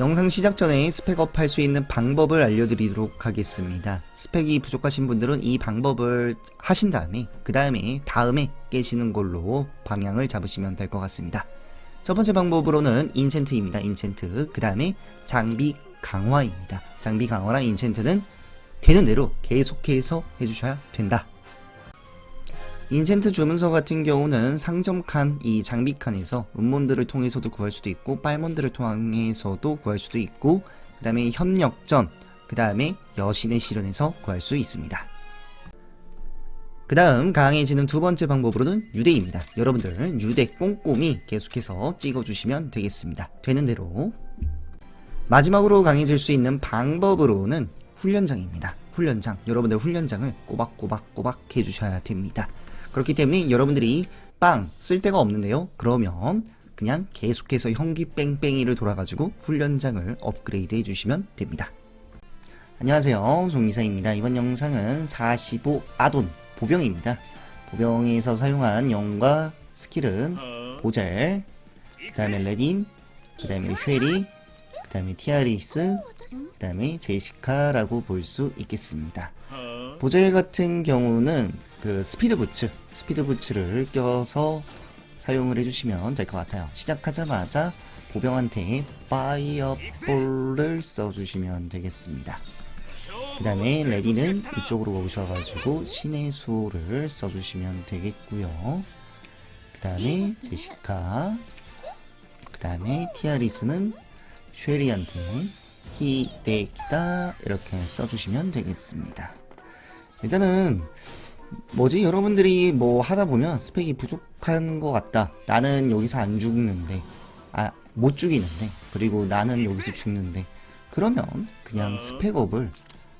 영상 시작 전에 스펙업 할 수 있는 방법을 알려드리도록 하겠습니다. 스펙이 부족하신 분들은 이 방법을 하신 다음에 그 다음에 다음에 깨시는 걸로 방향을 잡으시면 될 것 같습니다. 첫 번째 방법으로는 인챈트입니다. 인챈트. 그 다음에 장비 강화입니다. 장비 강화랑 인챈트는 되는 대로 계속해서 해주셔야 된다. 인챈트 주문서 같은 경우는 상점 칸, 이 장비 칸에서 음몬들을 통해서도 구할 수도 있고 빨몬들을 통해서도 구할 수도 있고 그 다음에 협력전, 그 다음에 여신의 실현에서 구할 수 있습니다. 그 다음 강해지는 두 번째 방법으로는 유대입니다. 여러분들 유대 꼼꼼히 계속해서 찍어주시면 되겠습니다. 되는 대로 마지막으로 강해질 수 있는 방법으로는 훈련장입니다. 훈련장. 여러분들 훈련장을 꼬박꼬박꼬박 해주셔야 됩니다. 그렇기 때문에 여러분들이 빵 쓸 데가 없는데요. 그러면 그냥 계속해서 형기 뺑뺑이를 돌아가지고 훈련장을 업그레이드 해주시면 됩니다. 안녕하세요. 송이사입니다. 이번 영상은 45 아돈 보병입니다. 보병에서 사용한 영과 스킬은 보젤, 그 다음에 레딘, 그 다음에 쉐리, 그 다음에 티아리스, 그 다음에 제시카라고 볼 수 있겠습니다. 보젤 같은 경우는 그 스피드 부츠, 스피드 부츠를 껴서 사용을 해주시면 될 것 같아요. 시작하자마자 보병한테 파이어볼을 써주시면 되겠습니다. 그 다음에 레디는 이쪽으로 오셔가지고 신의 수호를 써주시면 되겠고요. 그 다음에 제시카, 그 다음에 티아리스는 쉐리한테 히데키다 이렇게 써주시면 되겠습니다. 일단은 뭐지 여러분들이 뭐 하다 보면 스펙이 부족한 것 같다. 나는 여기서 안 죽는데 아 못 죽이는데 그리고 나는 여기서 죽는데 그러면 그냥 스펙업을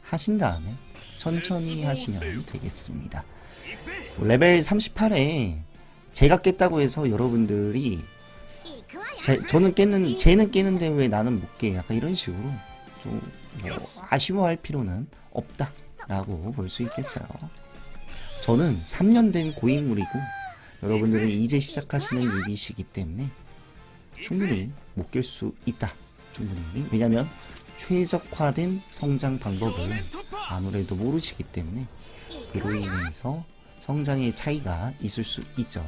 하신 다음에 천천히 하시면 되겠습니다. 레벨 38에 제가 깼다고 해서 여러분들이 제, 저는 깼는 쟤는 깨는데 왜 나는 못 깨? 약간 이런 식으로 좀 뭐 아쉬워할 필요는 없다라고 볼 수 있겠어요. 저는 3년 된 고인물이고 여러분들은 이제 시작하시는 유비시기 때문에 충분히 못 깰 수 있다. 충분히 왜냐면 최적화된 성장 방법을 아무래도 모르시기 때문에 그로 인해서 성장의 차이가 있을 수 있죠.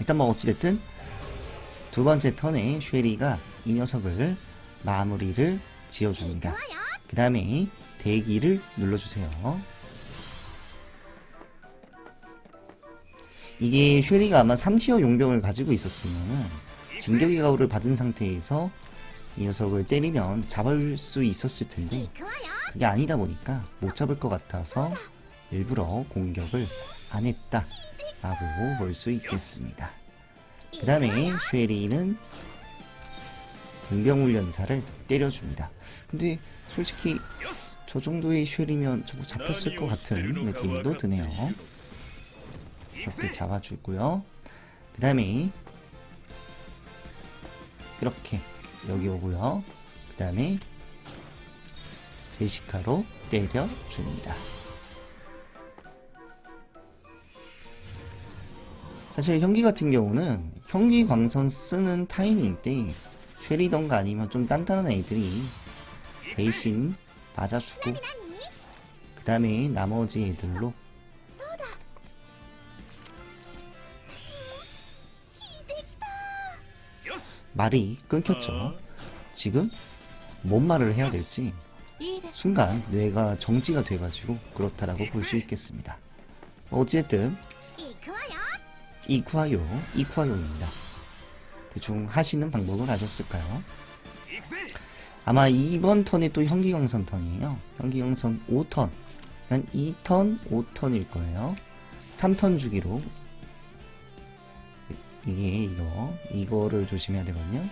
일단 뭐 어찌됐든 두 번째 턴에 쉐리가 이 녀석을 마무리를 지어줍니다. 그 다음에 대기를 눌러주세요. 이게 쉐리가 아마 3티어 용병을 가지고 있었으면 진격의 가호를 받은 상태에서 이 녀석을 때리면 잡을 수 있었을 텐데 그게 아니다 보니까 못 잡을 것 같아서 일부러 공격을 안 했다 라고 볼 수 있겠습니다. 그 다음에 쉐리는 공병훈련사를 때려줍니다. 근데 솔직히 저 정도의 쉐리면 저거 잡혔을 것 같은 느낌도 드네요. 이렇게 잡아주고요. 그 다음에 이렇게 여기 오고요. 그 다음에 제시카로 때려줍니다. 사실 형기 같은 경우는 형기 광선 쓰는 타이밍 때 쉐리던가 아니면 좀 단단한 애들이 대신 맞아주고 그 다음에 나머지 애들로 말이 끊겼죠. 지금 뭔 말을 해야 될지 순간 뇌가 정지가 돼가지고 그렇다라고 볼 수 있겠습니다. 어쨌든 이쿠아요, 이쿠아요입니다. 대충 하시는 방법을 아셨을까요? 아마 이번 턴이 또 현기경선 턴이에요. 현기경선 5턴. 한 2턴, 5턴일 거예요. 3턴 주기로. 이게 이거, 이거를 조심해야 되거든요.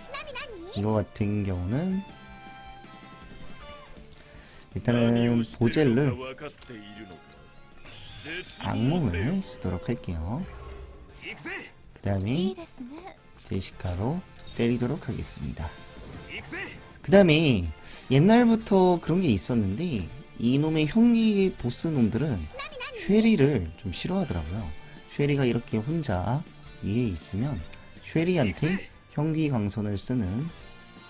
이거 같은 경우는 일단은 보젤을 악몽을 쓰도록 할게요. 그 다음에 제시카로 때리도록 하겠습니다. 그 다음에 옛날부터 그런 게 있었는데 이놈의 형이 보스 놈들은 쉐리를 좀 싫어하더라고요. 쉐리가 이렇게 혼자 위에 있으면 쉐리한테 형기 광선을 쓰는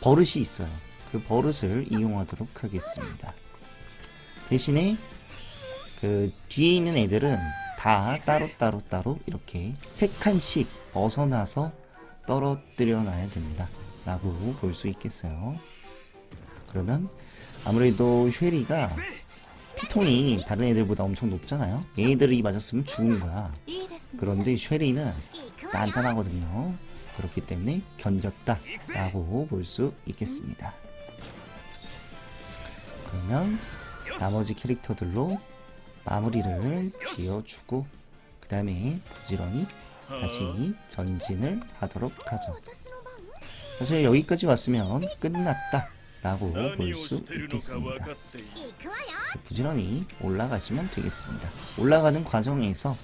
버릇이 있어요. 그 버릇을 이용하도록 하겠습니다. 대신에 그 뒤에 있는 애들은 다 따로 따로 따로 이렇게 세 칸씩 벗어나서 떨어뜨려 놔야 됩니다. 라고 볼 수 있겠어요. 그러면 아무래도 쉐리가 피통이 다른 애들보다 엄청 높잖아요. 얘네들이 맞았으면 죽은 거야. 그런데 쉐리는 단단하거든요. 그렇기 때문에 견뎠다 라고 볼 수 있겠습니다. 그러면 나머지 캐릭터들로 마무리를 지어주고 그 다음에 부지런히 다시 전진을 하도록 하죠. 사실 여기까지 왔으면 끝났다 라고 볼 수 있겠습니다. 부지런히 올라가시면 되겠습니다. 올라가는 과정에서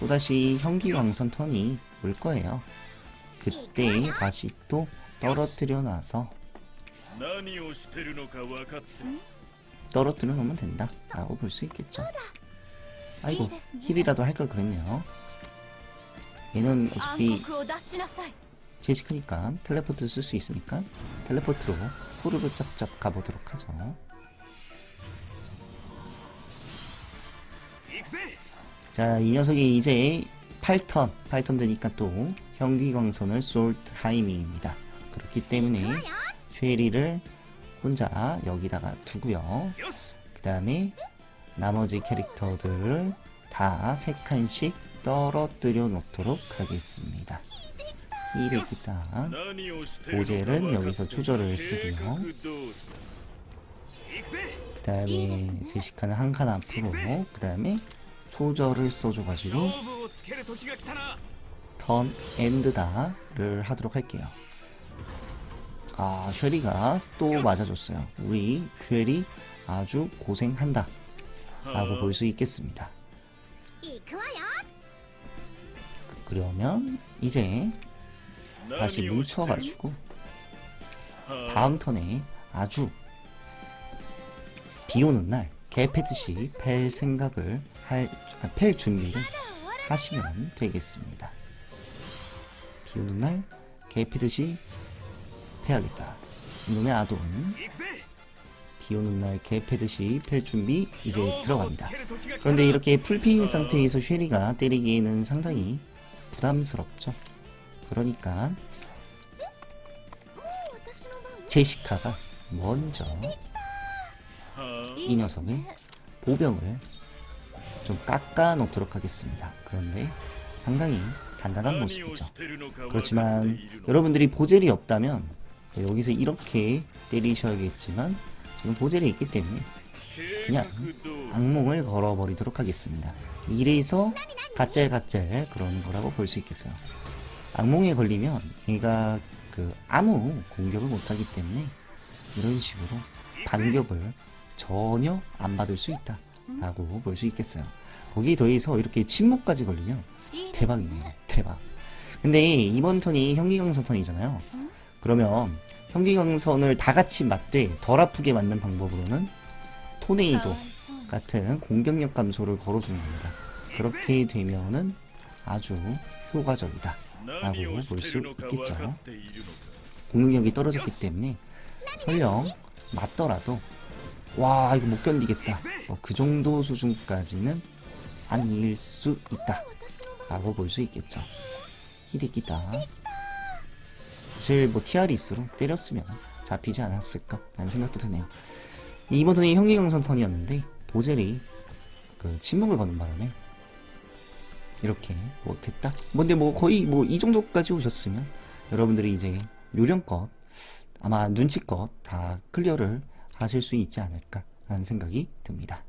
또다시 현기광선 턴이 올 거예요. 그때 다시 또 떨어뜨려 놔서 떨어뜨려 놓으면 된다 라고 볼 수 있겠죠. 아이고 힐이라도 할 걸 그랬네요. 얘는 어차피 제시 크니까 텔레포트 쓸 수 있으니까 텔레포트로 후루루 짭짭 가보도록 하죠. 자 이 녀석이 이제 8턴 8턴 되니까 또 현기광선을 쏠 타이밍입니다. 그렇기 때문에 쉐리를 혼자 여기다가 두고요. 그 다음에 나머지 캐릭터들을 다 3칸씩 떨어뜨려 놓도록 하겠습니다. 이르기다. 보젤은 여기서 조절을 쓰고요. 그 다음에 제시카는 한 칸 앞으로 그 다음에 조절을 써줘가지고 턴 엔드다를 하도록 할게요. 아 쉐리가 또 맞아줬어요. 우리 쉐리 아주 고생한다 라고 볼 수 있겠습니다. 그러면 이제 다시 뭉쳐가지고 다음 턴에 아주 비오는 날 개패듯이 펠 생각을 할, 아, 준비를 하시면 되겠습니다. 비오는 날 개패듯이 패야겠다. 이놈의 아돈 비오는 날 개패듯이 펠 준비 이제 들어갑니다. 그런데 이렇게 풀피인 상태에서 쉐리가 때리기에는 상당히 부담스럽죠. 그러니까 제시카가 먼저 이 녀석의 보병을 좀 깎아놓도록 하겠습니다. 그런데 상당히 단단한 모습이죠. 그렇지만 여러분들이 보젤이 없다면 네, 여기서 이렇게 때리셔야겠지만 저는 보젤이 있기 때문에 그냥 악몽을 걸어버리도록 하겠습니다. 이래서 가짤가짤 그런 거라고 볼 수 있겠어요. 악몽에 걸리면 얘가 그 아무 공격을 못하기 때문에 이런 식으로 반격을 전혀 안 받을 수 있다 라고 볼 수 있겠어요. 거기에 더해서 이렇게 침묵까지 걸리면 대박이네요. 대박. 근데 이번 턴이 현기강선 턴이잖아요. 그러면 현기강선을 다 같이 맞되 덜 아프게 맞는 방법으로는 토네이도 아, 같은 공격력 감소를 걸어주는 겁니다. 그렇게 되면은 아주 효과적이다 라고 볼 수 있겠죠. 공격력이 떨어졌기 때문에 설령 맞더라도 와 이거 못 견디겠다 뭐 그 정도 수준까지는 아닐 수 있다 라고 볼 수 있겠죠. 히데기다 사실 뭐 티아리스로 때렸으면 잡히지 않았을까 라는 생각도 드네요. 이번 턴이 형기강선 턴이었는데 보젤이 그 침묵을 거는 바람에 이렇게 못했다. 근데 뭐 거의 뭐 이 정도까지 오셨으면 여러분들이 이제 요령껏 아마 눈치껏 다 클리어를 하실 수 있지 않을까 라는 생각이 듭니다.